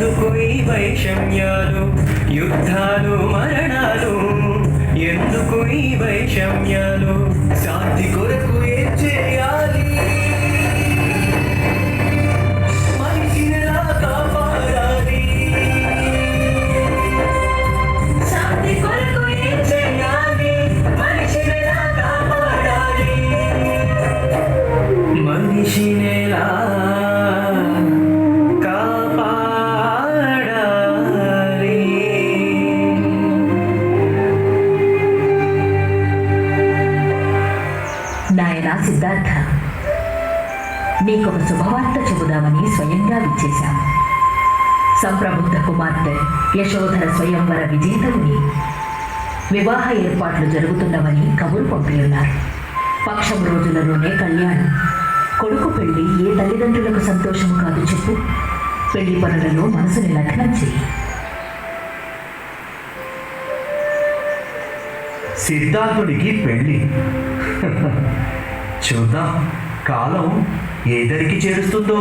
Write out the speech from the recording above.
ఎందుకు ఈ వైషమ్యాలు? యుద్ధాలు మరణాలు. ఎందుకు ఈ వైషమ్యాలు? శాంతి కొరకు ఏం చేయాలి? మనిషిని నా సిద్ధార్థ నీకొక శుభవార్త చెబుదామని స్వయంగా విచ్చేశాం. సంప్రబుద్ధ కుమార్తె యశోధర స్వయంవర విజేతవుని. వివాహ ఏర్పాట్లు జరుగుతున్నవని కబురు పంపిన్నారు పక్షం రోజులలోనే కళ్యాణం. కొడుకు పెళ్ళి ఏ తల్లిదండ్రులకు సంతోషం కాదు చెప్పు. పెళ్ళి పనులలో మనసుని లగ్నం చేయి. సిద్ధార్థుడికి పెళ్ళి. చూద్దాం. కాలం ఏదరికి చేరుస్తుందో.